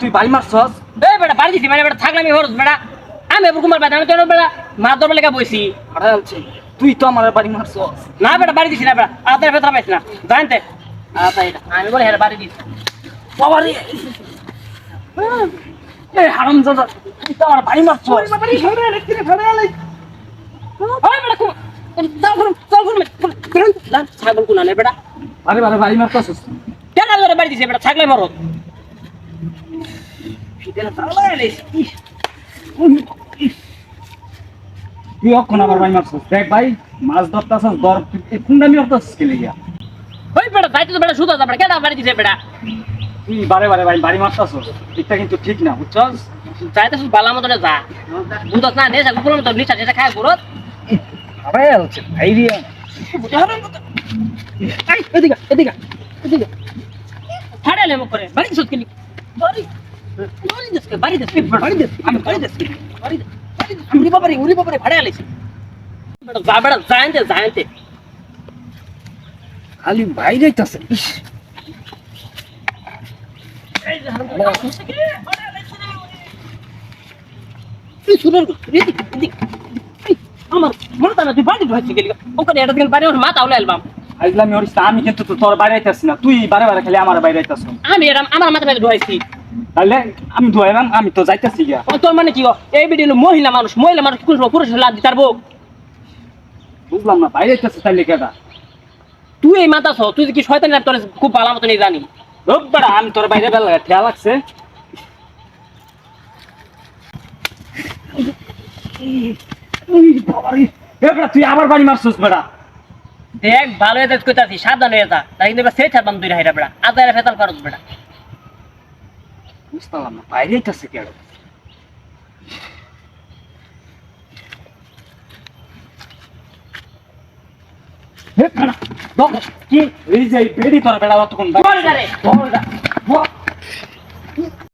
তুই বাড়ি মারছস? এই বেটা বাড়ি দিছি মানে বেটা থাকলাম বেটা আমি এবার কুমার বেটা আমি তোর বেটা মার দরবার লেখা বইছি। তুই তো আমার বাড়ি মারছস। না বেটা বাড়ি দিছি না বেটা আতার ভেতর পাইছি না। জানতে আমি বলে হ্যাঁ বাড়ি দিছি। বাবা রে। এই হারামজাদা তুই তো আমার বাড়ি মারছস বাড়ি ফেড়ে আলে ফেড়ে আলে ওই বেটা কু দাও করুন দাও করুন করুন না ছাগল কুনা নে বেটা? আরে বারে বাড়ি মারছস কেন ধরে বাড়ি দিছে বেটা থাকলে মরো। ফিতের তালা এলেছি তুই অক্ষণ আমার বাড়ি মারছস? দেখ ভাই মাছ ধরতাছস ধর তুই কুন্ডামি করতাছস কে লিগা ওই বেটা যাইতে তো বেটা সুদা বেটা কেন বাড়ি দিছে বেটা? তুই বারে বারে ভাই বাড়ি মারতাছস এটা কিন্তু ঠিক না বুঝছস? যাইতে শুধু বালা মতনে যা। বুঝত না নেশা কুকুরের মতো নিশা নিশা খায় পুরো আরে হচ্ছে ভাই রে এদিকে এদিকে এদিকে। ফাড়ে লেমো করে বাড়ি দিছ কেলি বাড়ি বাড়ি বাড়ি বাড়ি আমি বাড়ি বাড়ি বাড়ি বাবারে বাবারে বেটা যা বেটা খালি ভাই যাইতাছে এই যে হারাম করে আসছে কি? ফাড়ে আলেছি রে। এই সুরের এদিক এদিক এই, তুই আমি তুই তো যাইতাছি তোর মানে কি? এই বিডি হলো মহিলা মানুষ মহিলা মানুষ লাভ দিতার বুঝলাম না বাইরে তুই এই মাথা ছো তুই কি শয়তানি তোর খুব ভালো মতো নেই জানি রোববার আমি তোর বাইরে বেলা ঠেয়া লাগছে। তুই আবার বাড়ি মারছিস বেড়া দেখ ভালো হয়ে যাচ্ছে কইতাছি সাবধান হয়ে যা। তাই কিন্তু সেই ছাড়বাম দুই হাইরা বেড়া। আদারে ফেতাল করত বেড়া বুঝতাম না বাইরে আইতাছে কেন হে বেটা, দম, কি এই যে বেড়ি তোর বেড়া অতক্ষণ।